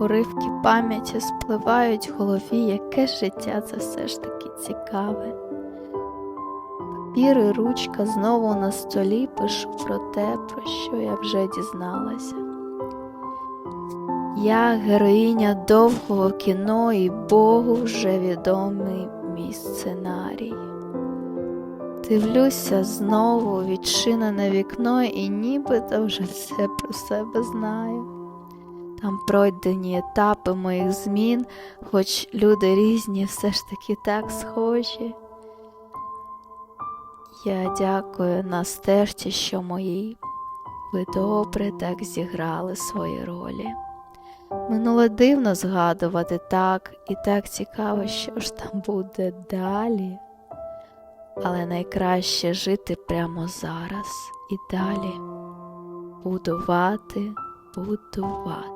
Уривки пам'яті спливають в голові, яке життя це все ж таки цікаве. Папір і ручка знову на столі пишу про те, про що я вже дізналася. Я героїня довгого кіно і Богу вже відомий мій сценарій. Дивлюся знову відчинене вікно і нібито вже все про себе знаю. Там пройдені етапи моїх змін, хоч люди різні, все ж таки так схожі. Я дякую на стежці, що мої ви добре так зіграли свої ролі. Минуле дивно згадувати так, і так цікаво, що ж там буде далі. Але найкраще жити прямо зараз і далі. Будувати, будувати.